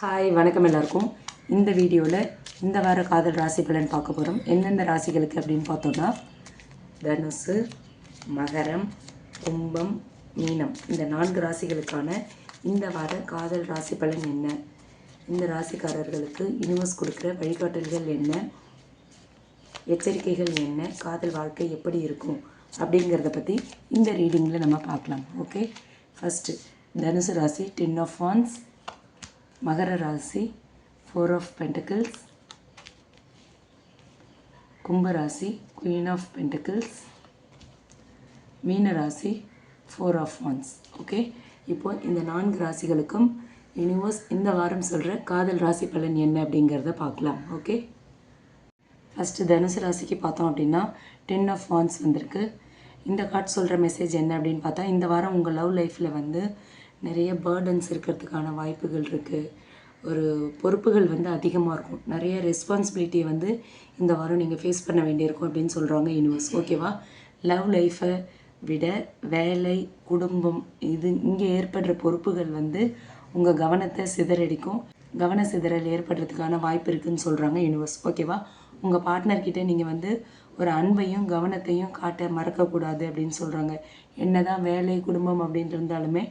Hi வணக்கம் எல்லாருக்கும். இந்த வீடியோவில் இந்த வார காதல் ராசி பலன் பார்க்க போகிறோம் எந்தெந்த ராசிகளுக்கு அப்படின்னு பார்த்தோம்னா தனுசு மகரம் கும்பம் மீனம். இந்த நான்கு ராசிகளுக்கான இந்த வார காதல் ராசி பலன் என்ன? இந்த ராசிக்காரர்களுக்கு யூனிவர்ஸ் கொடுக்குற வழிகாட்டல்கள் என்ன? எச்சரிக்கைகள் என்ன? காதல் வாழ்க்கை எப்படி இருக்கும்? அப்படிங்கிறத பற்றி இந்த ரீடிங்கில் நம்ம பார்க்கலாம். ஓகே ஃபஸ்ட்டு தனுசு ராசி டென் ஆஃப் ஒன்ஸ் மகர ராசி ஃபோர் ஆஃப் பென்டக்கிள்ஸ் கும்பராசி குயின் ஆஃப் பென்டக்கிள்ஸ் மீன ராசி ஃபோர் ஆஃப் ஒன்ஸ் ஓகே இப்போ இந்த நான்கு ராசிகளுக்கும் யூனிவர்ஸ் இந்த வாரம் சொல்கிற காதல் ராசி பலன் என்ன அப்படிங்கிறத பார்க்கலாம். ஓகே ஃபஸ்ட்டு தனுசு ராசிக்கு பார்த்தோம் அப்படின்னா டென் ஆஃப் வான்ஸ் வந்திருக்கு. இந்த கார்ட் சொல்கிற மெசேஜ் என்ன அப்படின்னு பார்த்தா இந்த வாரம் உங்கள் லவ் லைஃப்பில் வந்து நிறைய பேர்டன்ஸ் இருக்கிறதுக்கான வாய்ப்புகள் இருக்குது ஒரு பொறுப்புகள் வந்து அதிகமாக இருக்கும். நிறைய ரெஸ்பான்சிபிலிட்டியை வந்து இந்த வாரம் நீங்கள் ஃபேஸ் பண்ண வேண்டியிருக்கும் அப்படின்னு சொல்கிறாங்க யூனிவர்ஸ் ஓகேவா லவ் லைஃப்பை விட வேலை குடும்பம் இது இங்கே ஏற்படுற பொறுப்புகள் வந்து உங்கள் கவனத்தை சிதறடிக்கும். கவன சிதறல் ஏற்படுறதுக்கான வாய்ப்பு இருக்குதுன்னு சொல்கிறாங்க யூனிவர்ஸ் ஓகேவா உங்கள் பார்ட்னர்கிட்ட நீங்கள் வந்து ஒரு அன்பையும் கவனத்தையும் காட்ட மறக்கக்கூடாது அப்படின்னு சொல்கிறாங்க என்னதான் வேலை குடும்பம் அப்படின்னு இருந்தாலுமே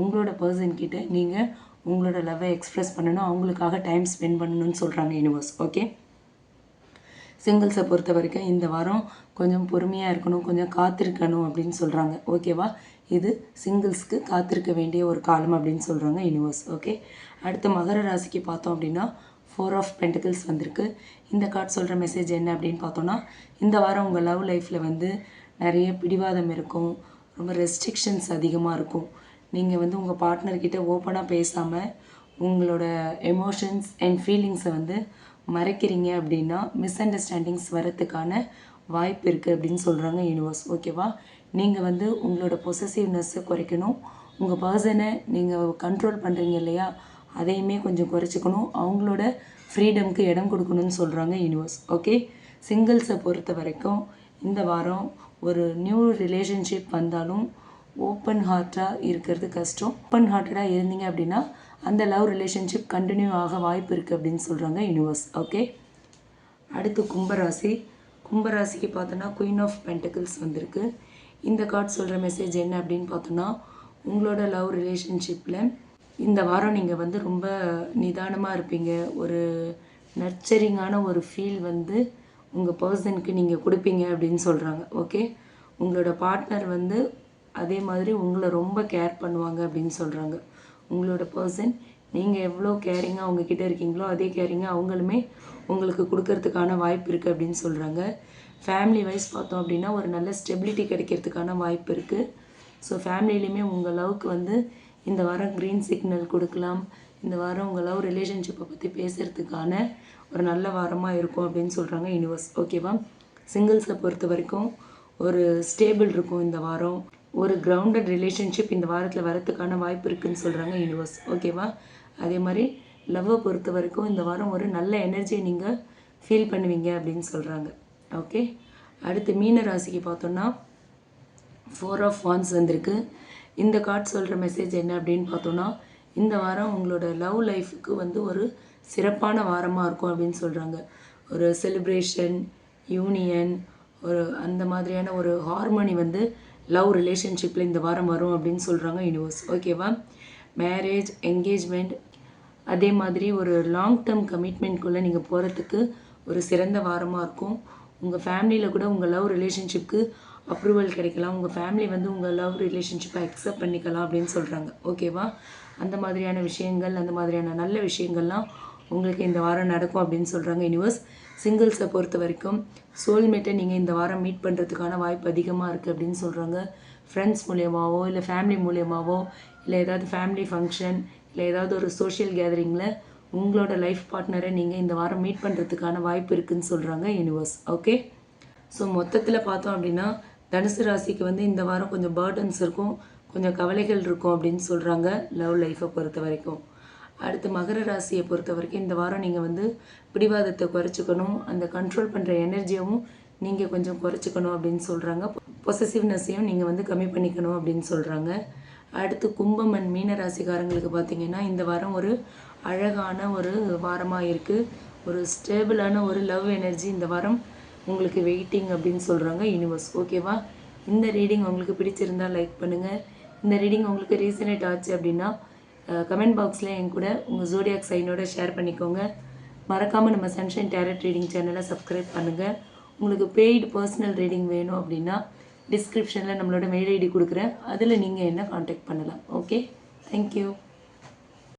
உங்களோட பர்சன்கிட்ட நீங்கள் உங்களோட லவ்வை எக்ஸ்ப்ரெஸ் பண்ணணும். அவங்களுக்காக டைம் ஸ்பெண்ட் பண்ணணும்னு சொல்கிறாங்க யூனிவர்ஸ் ஓகே சிங்கிள்ஸை பொறுத்த வரைக்கும் இந்த வாரம் கொஞ்சம் பொறுமையாக இருக்கணும் கொஞ்சம் காத்திருக்கணும் அப்படின்னு சொல்கிறாங்க ஓகேவா இது சிங்கிள்ஸ்க்கு காத்திருக்க வேண்டிய ஒரு காலம் அப்படின்னு சொல்கிறாங்க யூனிவர்ஸ் ஓகே அடுத்து மகர ராசிக்கு பார்த்தோம் அப்படின்னா ஃபோர் ஆஃப் பென்டிகல்ஸ் வந்திருக்கு. இந்த கார்டு சொல்கிற மெசேஜ் என்ன அப்படின்னு பார்த்தோன்னா இந்த வாரம் உங்கள் லவ் லைஃப்பில் வந்து நிறைய பிடிவாதம் இருக்கும். ரொம்ப ரெஸ்ட்ரிக்ஷன்ஸ் அதிகமாக இருக்கும். நீங்கள் வந்து உங்கள் பார்ட்னர்கிட்ட ஓப்பனாக பேசாமல் உங்களோட எமோஷன்ஸ் அண்ட் ஃபீலிங்ஸை வந்து மறைக்கிறீங்க அப்படின்னா மிஸ் அண்டர்ஸ்டாண்டிங்ஸ் வரத்துக்கான வாய்ப்பு இருக்குது அப்படின்னு சொல்கிறாங்க யூனிவர்ஸ் ஓகேவா நீங்கள் வந்து உங்களோட பொசசிவ்னஸ்ஸை குறைக்கணும். உங்கள் பர்சனை நீங்கள் கண்ட்ரோல் பண்ணுறீங்க இல்லையா? அதையுமே கொஞ்சம் குறைச்சிக்கணும். அவங்களோட ஃப்ரீடம்க்கு இடம் கொடுக்கணும்னு சொல்கிறாங்க யூனிவர்ஸ் ஓகே சிங்கிள்ஸை பொறுத்த வரைக்கும் இந்த வாரம் ஒரு நியூ ரிலேஷன்ஷிப் வந்தாலும் ஓப்பன் ஹார்ட்டாக இருக்கிறது கஷ்டம். ஓப்பன் ஹார்ட்டடாக இருந்தீங்க அப்படின்னா அந்த லவ் ரிலேஷன்ஷிப் கண்டினியூ ஆக வாய்ப்பு இருக்குது அப்படின்னு சொல்கிறாங்க யூனிவர்ஸ் ஓகே அடுத்து கும்பராசி. கும்பராசிக்கு பார்த்தோன்னா குயின் ஆஃப் பென்டக்கிள்ஸ் வந்திருக்கு. இந்த கார்டு சொல்கிற மெசேஜ் என்ன அப்படின்னு பார்த்தோன்னா உங்களோட லவ் ரிலேஷன்ஷிப்பில் இந்த வாரம் நீங்கள் வந்து ரொம்ப நிதானமாக இருப்பீங்க. ஒரு நர்ச்சரிங்கான ஒரு ஃபீல் வந்து உங்கள் பர்சனுக்கு நீங்கள் கொடுப்பீங்க அப்படின்னு சொல்கிறாங்க ஓகே உங்களோட பார்ட்னர் வந்து அதே மாதிரி உங்களை ரொம்ப கேர் பண்ணுவாங்க அப்படின்னு சொல்கிறாங்க உங்களோட பர்சன் நீங்கள் எவ்வளோ கேரிங்காக அவங்கக்கிட்ட இருக்கீங்களோ அதே கேரிங்காக அவங்களுமே உங்களுக்கு கொடுக்கறதுக்கான வாய்ப்பு இருக்குது அப்படின்னு சொல்கிறாங்க ஃபேமிலி வைஸ் பார்த்தோம் அப்படின்னா ஒரு நல்ல ஸ்டெபிலிட்டி கிடைக்கிறதுக்கான வாய்ப்பு இருக்குது ஸோ ஃபேமிலிலையுமே உங்கள் லவ்க்கு வந்து இந்த வாரம் க்ரீன் சிக்னல் கொடுக்கலாம். இந்த வாரம் உங்கள் லவ் ரிலேஷன்ஷிப்பை பற்றி பேசுகிறதுக்கான ஒரு நல்ல வாரமாக இருக்கும் அப்படின்னு சொல்கிறாங்க யூனிவர்ஸ் ஓகேவா சிங்கிள்ஸை பொறுத்த வரைக்கும் ஒரு ஸ்டேபிள் இருக்கும் இந்த வாரம். ஒரு கிரவுண்டட் ரிலேஷன்ஷிப் இந்த வாரத்தில் வரத்துக்கான வாய்ப்பு இருக்குன்னு சொல்கிறாங்க யூனிவர்ஸ் ஓகேவா அதே மாதிரி லவ்வை பொறுத்த வரைக்கும் இந்த வாரம் ஒரு நல்ல எனர்ஜியை நீங்கள் ஃபீல் பண்ணுவீங்க அப்படின்னு சொல்கிறாங்க ஓகே அடுத்து மீன ராசிக்கு பார்த்தோன்னா ஃபோர் ஆஃப் வான்ஸ் வந்திருக்கு. இந்த கார்டு சொல்கிற மெசேஜ் என்ன அப்படின்னு பார்த்தோன்னா இந்த வாரம் உங்களோட லவ் லைஃபுக்கு வந்து ஒரு சிறப்பான வாரமாக இருக்கும் அப்படின்னு சொல்கிறாங்க ஒரு செலிப்ரேஷன் யூனியன் ஒரு அந்த மாதிரியான ஒரு ஹார்மோனி வந்து லவ் ரிலேஷன்ஷிப்பில் இந்த வாரம் வரும் அப்படின்னு சொல்கிறாங்க யூனிவர்ஸ் ஓகேவா மேரேஜ் என்கேஜ்மெண்ட் அதே மாதிரி ஒரு லாங் டேர்ம் கமிட்மெண்ட்குள்ளே நீங்கள் போகிறதுக்கு ஒரு சிறந்த வாரமாக இருக்கும். உங்கள் ஃபேமிலியில் கூட உங்கள் லவ் ரிலேஷன்ஷிப்க்கு அப்ரூவல் கிடைக்கலாம். உங்கள் ஃபேமிலி வந்து உங்கள் லவ் ரிலேஷன்ஷிப்பை அக்செப்ட் பண்ணிக்கலாம் அப்படின்னு சொல்கிறாங்க ஓகேவா அந்த மாதிரியான விஷயங்கள் அந்த மாதிரியான நல்ல விஷயங்கள்லாம் உங்களுக்கு இந்த வாரம் நடக்கும் அப்படின்னு சொல்கிறாங்க யூனிவர்ஸ் சிங்கிள்ஸை பொறுத்த வரைக்கும் சோல்மேட்டை நீங்கள் இந்த வாரம் மீட் பண்ணுறதுக்கான வாய்ப்பு அதிகமாக இருக்குது அப்படின்னு சொல்கிறாங்க ஃப்ரெண்ட்ஸ் மூலியமாகவோ இல்லை ஃபேமிலி மூலியமாகவோ இல்லை ஏதாவது ஃபேமிலி ஃபங்க்ஷன் இல்லை ஏதாவது ஒரு சோஷியல் கேதரிங்கில் உங்களோட லைஃப் பார்ட்னரை நீங்கள் இந்த வாரம் மீட் பண்ணுறதுக்கான வாய்ப்பு இருக்குதுன்னு சொல்கிறாங்க யூனிவர்ஸ் ஓகே ஸோ மொத்தத்தில் பார்த்தோம் அப்படின்னா தனுசு ராசிக்கு வந்து இந்த வாரம் கொஞ்சம் பேர்டன்ஸ் இருக்கும் கொஞ்சம் கவலைகள் இருக்கும் அப்படின்னு சொல்கிறாங்க லவ் லைஃப்பை பொறுத்த வரைக்கும். அடுத்து மகர ராசியை பொறுத்த வரைக்கும் இந்த வாரம் நீங்கள் வந்து பிடிவாதத்தை குறைச்சிக்கணும் அந்த கண்ட்ரோல் பண்ணுற எனர்ஜியவும் நீங்கள் கொஞ்சம் குறைச்சிக்கணும் அப்படின்னு சொல்கிறாங்க பொசசிவ்னஸையும் நீங்கள் வந்து கம்மி பண்ணிக்கணும் அப்படின்னு சொல்கிறாங்க அடுத்து கும்பம் அண்ட் மீன ராசிக்காரங்களுக்கு பார்த்தீங்கன்னா இந்த வாரம் ஒரு அழகான ஒரு வாரமாக இருக்குது ஒரு ஸ்டேபிளான ஒரு லவ் எனர்ஜி இந்த வாரம் உங்களுக்கு வெயிட்டிங் அப்படின்னு சொல்கிறாங்க யூனிவர்ஸ் ஓகேவா இந்த ரீடிங் உங்களுக்கு பிடிச்சிருந்தா லைக் பண்ணுங்கள் இந்த ரீடிங் உங்களுக்கு ரீசனேட் ஆச்சு அப்படின்னா கமெண்ட் பாக்ஸில் என் கூட உங்கள் ஜோடியாக் சைனோட ஷேர் பண்ணிக்கோங்க. மறக்காமல் நம்ம சன்ஷைன் டேரட் ரீடிங் சேனலை சப்ஸ்கிரைப் பண்ணுங்கள் உங்களுக்கு பெய்டு பர்சனல் ரீடிங் வேணும் அப்படின்னா டிஸ்கிரிப்ஷனில் நம்மளோட மெயில் ஐடி கொடுக்குறேன். அதில் நீங்கள் என்ன காண்டாக்ட் பண்ணலாம். Okay thank you